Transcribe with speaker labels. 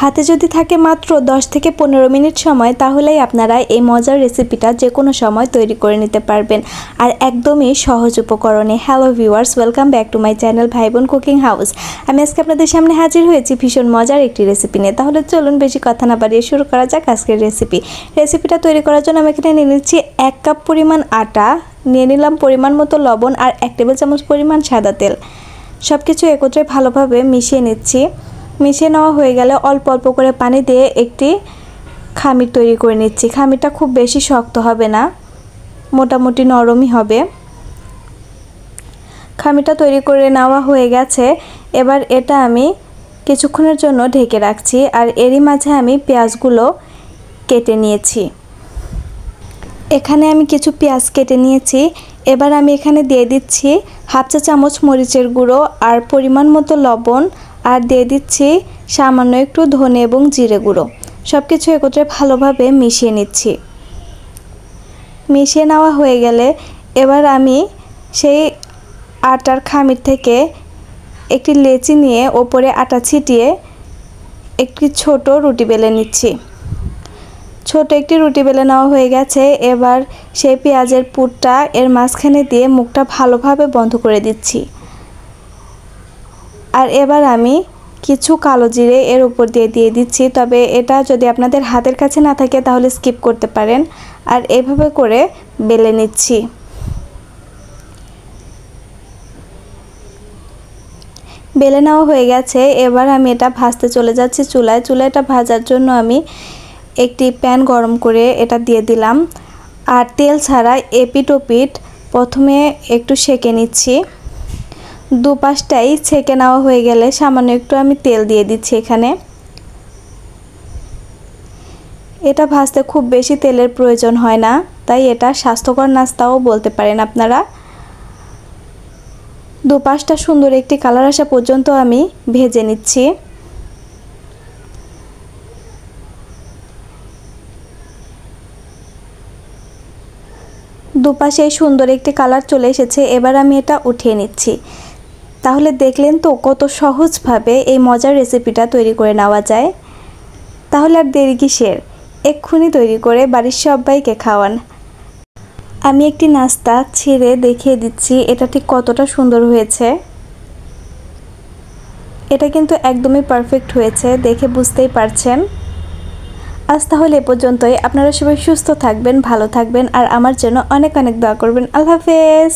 Speaker 1: হাতে যদি থাকে মাত্র 10 থেকে পনেরো মিনিট সময়, তাহলেই আপনারা এই মজার রেসিপিটা যে কোনো সময় তৈরি করে নিতে পারবেন। আর একদমই সহজ উপকরণে। Hello viewers welcome back to my channel ভাই বোন কুকিং হাউস আমি আজকে আপনাদের সামনে হাজির হয়েছি ভীষণ মজার একটি রেসিপি নিয়ে। তাহলে চলুন বেশি কথা না বাড়িয়ে শুরু করা যাক আজকের রেসিপি রেসিপিটা তৈরি করার জন্য আমি এখানে নিয়ে নিচ্ছি এক কাপ পরিমাণ আটা, নিয়ে নিলাম পরিমাণ মতো লবণ আর এক টেবিল চামচ পরিমাণ সাদা তেল। সব কিছু একত্রে ভালোভাবে মিশিয়ে নিচ্ছি। মিশিয়ে নেওয়া হয়ে গেলে অল্প অল্প করে পানি দিয়ে একটি খামির তৈরি করে নিচ্ছি। খামিরটা খুব বেশি শক্ত হবে না, মোটামুটি নরমই হবে। খামিটা তৈরি করে নেওয়া হয়ে গেছে। এবার এটা আমি কিছুক্ষণের জন্য ঢেকে রাখছি আর এরই মাঝে আমি পেঁয়াজগুলো কেটে নিয়েছি। এখানে আমি কিছু পেঁয়াজ কেটে নিয়েছি। এবার আমি এখানে দিয়ে দিচ্ছি হাফ চা চামচ মরিচের গুঁড়ো আর পরিমাণ মতো লবণ আর দিয়ে দিচ্ছি সামান্য একটু ধনে এবং জিরে গুঁড়ো। সব কিছু একত্রে ভালোভাবে মিশিয়ে নিচ্ছি। মিশিয়ে নেওয়া হয়ে গেলে এবার আমি সেই আটার খামির থেকে একটি লেচি নিয়ে ওপরে আটা ছিটিয়ে একটি ছোট রুটি বেলে নিচ্ছি। ছোট একটি রুটি বেলে নেওয়া হয়ে গেছে। এবার সেই পেঁয়াজের পুরটা এর মাঝখানে দিয়ে মুখটা ভালোভাবে বন্ধ করে দিচ্ছি। আর এবার আমি কিছু কালো জিরে এর উপর দিয়ে দিয়ে দিচ্ছি। তবে এটা যদি আপনাদের হাতের কাছে না থাকে তাহলে স্কিপ করতে পারেন। আর এভাবে করে বেলে নিচ্ছি। বেলে নেওয়া হয়ে গেছে। এবার আমি এটা ভাজতে চলে যাচ্ছি চুলায়। চুলাটা ভাজার জন্য আমি একটি প্যান গরম করে এটা দিয়ে দিলাম। আর তেল ছাড়া এপিট ওপিট প্রথমে একটু সেকে নিচ্ছি। দুপাশটাই ছেঁকে নেওয়া হয়ে গেলে সামান্য একটু আমি তেল দিয়ে দিচ্ছি এখানে। এটা ভাজতে খুব বেশি তেলের প্রয়োজন হয় না, তাই এটা স্বাস্থ্যকর নাস্তাও বলতে পারেন আপনারা। দুপাশটা সুন্দর একটি কালার আসা পর্যন্ত আমি ভেজে নিচ্ছি। দুপাশে সুন্দর একটি কালার চলে এসেছে, এবার আমি এটা উঠিয়ে নিচ্ছি। তাহলে দেখলেন তো কত সহজভাবে এই মজার রেসিপিটা তৈরি করে নেওয়া যায়। তাহলে আর দেরি কিসের? এক্ষুনি তৈরি করে বাড়ির সবাইকে খাওয়ান। আমি একটি নাস্তা ছিঁড়ে দেখিয়ে দিচ্ছি, এটা ঠিক কতটা সুন্দর হয়েছে। এটা কিন্তু একদমই পারফেক্ট হয়েছে, দেখে বুঝতেই পারছেন। আজ তাহলে এ পর্যন্তই। আপনারা সবাই সুস্থ থাকবেন, ভালো থাকবেন, আর আমার জন্য অনেক অনেক দোয়া করবেন। আল্লাহ হাফেজ!